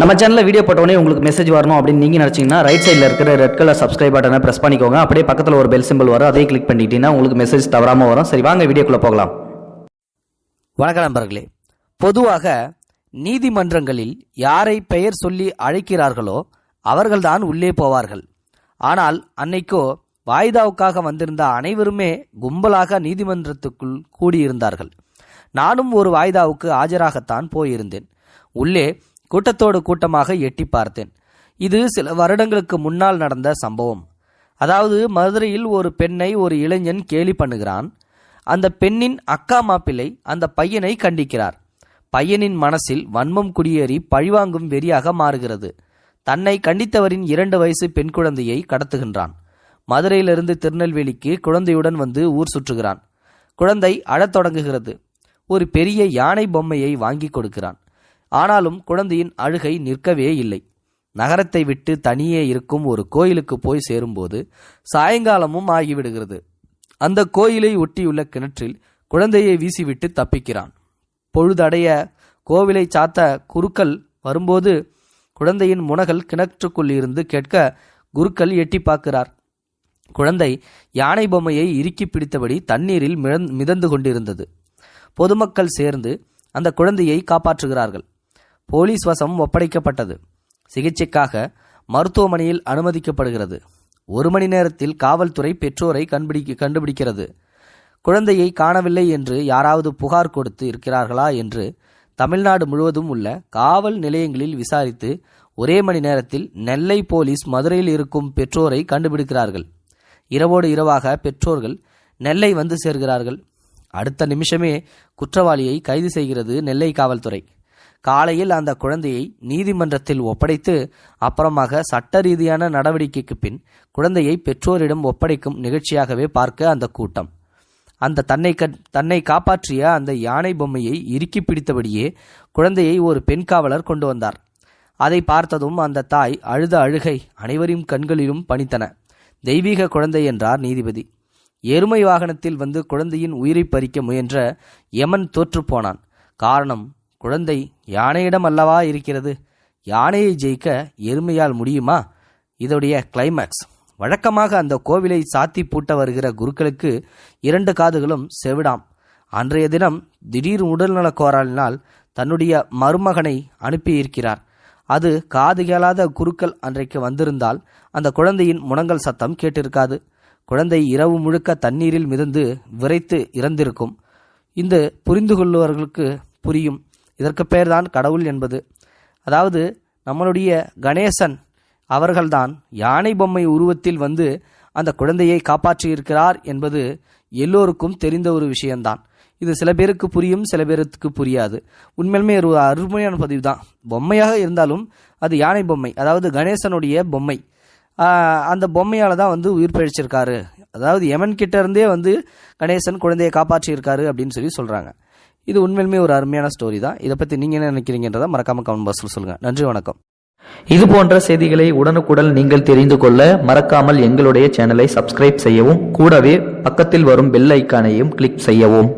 நம்ம சேனலில் வீடியோ போட்டோடனே உங்களுக்கு மெசேஜ் வரணும் அப்படின்னு நீங்கள் நினச்சிங்கன்னா ரைட் சைடில் இருக்கிற ரெட் கலர் சப்ஸ்கிரைப் பட்டனை ப்ரெஸ் பண்ணிக்கோங்க. அப்படியே பக்கத்தில் ஒரு பெல் சிம்பிள் வரும். அதே கிளிக் பண்ணிட்டீங்கன்னா உங்களுக்கு மெசேஜ் தவறாமல் வரும். சரி வாங்க வீடியோக்குள்ளே போகலாம். வணக்கம் நண்பர்களே. பொதுவாக நீதிமன்றங்களில் யாரை பெயர் சொல்லி அழைக்கிறார்களோ அவர்கள்தான் உள்ளே போவார்கள். ஆனால் அன்னைக்கோ வாய்தாவுக்காக வந்திருந்த அனைவருமே கும்பலாக நீதிமன்றத்துக்குள் கூடியிருந்தார்கள். நானும் ஒரு வாய்தாவுக்கு ஆஜராகத்தான் போயிருந்தேன். உள்ளே கூட்டத்தோடு கூட்டமாக எட்டி பார்த்தேன். இது சில வருடங்களுக்கு முன்னால் நடந்த சம்பவம். அதாவது மதுரையில் ஒரு பெண்ணை ஒரு இளைஞன் கேலி பண்ணுகிறான். அந்த பெண்ணின் அக்கா மாப்பிள்ளை அந்த பையனை கண்டிக்கிறார். பையனின் மனசில் வன்மம் குடியேறி பழிவாங்கும் வெறியாக மாறுகிறது. தன்னை கண்டித்தவரின் இரண்டு வயசு பெண் குழந்தையை கடத்துகின்றான். மதுரையிலிருந்து திருநெல்வேலிக்கு குழந்தையுடன் வந்து ஊர் சுற்றுகிறான். குழந்தை அழத் தொடங்குகிறது. ஒரு பெரிய யானை பொம்மையை வாங்கி கொடுக்கிறான். ஆனாலும் குழந்தையின் அழுகை நிற்கவே இல்லை. நகரத்தை விட்டு தனியே இருக்கும் ஒரு கோயிலுக்கு போய் சேரும்போது சாயங்காலமும் ஆகிவிடுகிறது. அந்த கோயிலை ஒட்டியுள்ள கிணற்றில் குழந்தையை வீசிவிட்டு தப்பிக்கிறான். பொழுதடைய கோவிலை சாத்த குருக்கள் வரும்போது குழந்தையின் முனகல் கிணற்றுக்குள் இருந்து கேட்க குருக்கள் எட்டி பார்க்கிறார். குழந்தை யானை பொம்மையை இறுக்கி பிடித்தபடி தண்ணீரில் மிதந் மிதந்து கொண்டிருந்தது. பொதுமக்கள் சேர்ந்து அந்த குழந்தையை காப்பாற்றுகிறார்கள். போலீஸ் வசம் ஒப்படைக்கப்பட்டது. சிகிச்சைக்காக மருத்துவமனையில் அனுமதிக்கப்படுகிறது. ஒரு மணி நேரத்தில் காவல்துறை பெற்றோரை கண்டுபிடிக்க கண்டுபிடிக்கிறது. குழந்தையை காணவில்லை என்று யாராவது புகார் கொடுத்து இருக்கிறார்களா என்று தமிழ்நாடு முழுவதும் உள்ள காவல் நிலையங்களில் விசாரித்து ஒரே மணி நேரத்தில் நெல்லை போலீஸ் மதுரையில் இருக்கும் பெற்றோரை கண்டுபிடிக்கிறார்கள். இரவோடு இரவாக பெற்றோர்கள் நெல்லை வந்து சேர்கிறார்கள். அடுத்த நிமிஷமே குற்றவாளியை கைது செய்கிறது நெல்லை காவல்துறை. காலையில் அந்த குழந்தையை நீதிமன்றத்தில் ஒப்படைத்து அப்புறமாக சட்ட ரீதியான நடவடிக்கைக்கு பின் குழந்தையை பெற்றோரிடம் ஒப்படைக்கும் நிகழ்ச்சியாகவே பார்க்க அந்த கூட்டம். அந்த தன்னை கட் தன்னை காப்பாற்றிய அந்த யானை பொம்மையை இறுக்கி பிடித்தபடியே குழந்தையை ஒரு பெண் காவலர் கொண்டு வந்தார். அதை பார்த்ததும் அந்த தாய் அழுத அழுகை அனைவரின் கண்களிலும் பணித்தன. தெய்வீக குழந்தை என்றார் நீதிபதி. எருமை வாகனத்தில் வந்து குழந்தையின் உயிரை பறிக்க முயன்ற யமன் தோற்றுப்போனான் காரணம் குழந்தை யானையிடம் அல்லவா இருக்கிறது? யானையை ஜெயிக்க எருமையால் முடியுமா? இதோடைய கிளைமேக்ஸ் வழக்கமாக அந்த கோவிலை சாத்தி பூட்ட வருகிற குருக்களுக்கு இரண்டு காதுகளும் செவிடாம். அன்றைய தினம் திடீர் உடல்நலக் கோளாறினால் தன்னுடைய மருமகனை அனுப்பியிருக்கிறார். அது காது கேளாத குருக்கள் அன்றைக்கு வந்திருந்தால் அந்த குழந்தையின் முனங்கல் சத்தம் கேட்டிருக்காது. குழந்தை இரவு முழுக்க தண்ணீரில் மிதந்து விரைத்து இறந்திருக்கும். இந்த புரிந்து கொள்ளுவர்களுக்கு புரியும். இதற்கு பெயர்தான் கடவுள் என்பது. அதாவது நம்மளுடைய கணேசன் அவர்கள்தான் யானை பொம்மை உருவத்தில் வந்து அந்த குழந்தையை காப்பாற்றியிருக்கிறார் என்பது எல்லோருக்கும் தெரிந்த ஒரு விஷயம்தான். இது சில பேருக்கு புரியும் சில பேருக்கு புரியாது. உண்மையிலுமே ஒரு அருமையான பதிவு தான் பொம்மையாக இருந்தாலும் அது யானை பொம்மை அதாவது கணேசனுடைய பொம்மை. அந்த பொம்மையால் தான் வந்து உயிர் பிழைச்சிருக்காரு. அதாவது யமன் கிட்ட இருந்தே வந்து கணேசன் குழந்தையை காப்பாற்றியிருக்காரு அப்படின்னு சொல்லி சொல்கிறாங்க இது உண்மையிலுமே ஒரு அருமையான ஸ்டோரி தான். இதை பற்றி நீங்கள் என்ன நினைக்கிறீங்கன்றதை மறக்காம கமெண்ட் பாக்ஸில் சொல்லுங்கள் நன்றி வணக்கம். இது போன்ற செய்திகளை உடனுக்குடன் நீங்கள் தெரிந்து கொள்ள மறக்காமல் எங்களுடைய சேனலை சப்ஸ்கிரைப் செய்யவும் கூடவே பக்கத்தில் வரும் பெல் ஐக்கானையும் கிளிக் செய்யவும்.